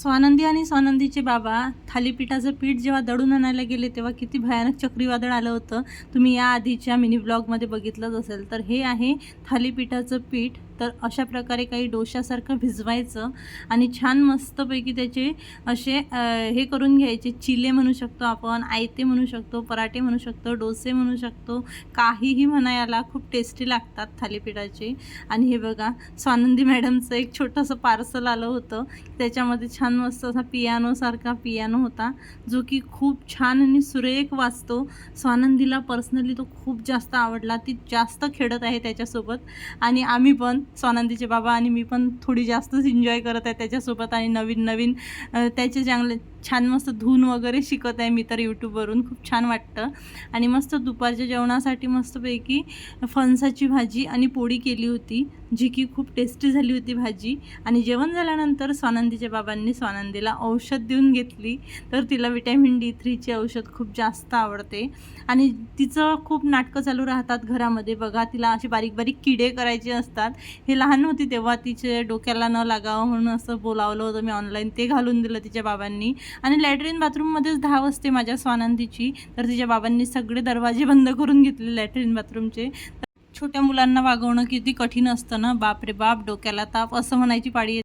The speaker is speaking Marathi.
स्वानंदी आणि स्वानंदीचे बाबा थालीपीठाचं पीठ जेव्हा दळून आणायला गेले तेव्हा किती भयानक चक्रीवादळ आलं होतं. तुम्ही या आधीच्या मिनी ब्लॉगमध्ये बघितलंच असेल. तर हे आहे थालीपीठाचं पीठ. तर अशा प्रकारे काही डोशासारखं भिजवायचं आणि छान मस्तपैकी त्याचे असे हे करून घ्यायचे. चिले म्हणू शकतो आपण आयते म्हणू शकतो पराठे म्हणू शकतो डोसे म्हणू शकतो काहीही म्हणा याला खूप टेस्टी लागतात थालीपीठाचे. आणि हे बघा स्वानंदी मॅडमचं एक छोटंसं पार्सल आलं होतं. त्याच्यामध्ये छान मस्त असा पियानोसारखा पियानो होता जो की खूप छान आणि सुरेख वाजतो स्वानंदीला पर्सनली तो खूप जास्त आवडला. ती जास्त खेळत आहे त्याच्यासोबत. आणि आम्ही पण स्वानंदीचे बाबा आणि मी पण थोडी जास्तच एन्जॉय करत आहे त्याच्यासोबत आणि नवीन नवीन त्याचे चांगले छान मस्त धून वगैरे शिकत आहे मी तर यूट्यूबवरून खूप छान वाटतं. आणि मस्त दुपारच्या जेवणासाठी मस्तपैकी फणसाची भाजी आणि पोळी केली होती जी की खूप टेस्टी झाली होती भाजी. आणि जेवण झाल्यानंतर स्वानंदीच्या बाबांनी स्वानंदीला औषध देऊन घेतली. तर तिला विटॅमिन डी थ्रीचे औषध खूप जास्त आवडते. आणि तिचं खूप नाटकं चालू राहतात घरामध्ये. बघा तिला असे बारीक बारीक किडे करायचे असतात. हे लहान होती तेव्हा तिचे डोक्याला न लागावं म्हणून असं बोलावलं होतं मी ऑनलाईन ते घालून दिलं तिच्या बाबांनी. आणि लॅट्रिन बाथरूममध्येच धाव असते माझ्या स्वानंदीची. तर तिच्या बाबांनी सगळे दरवाजे बंद करून घेतले लॅट्रिन बाथरूमचे. छोट्या मुलांना वागवणं किती कठीण असतं ना? बाप रे बाप डोक्याला ताप असं म्हणायची पाळी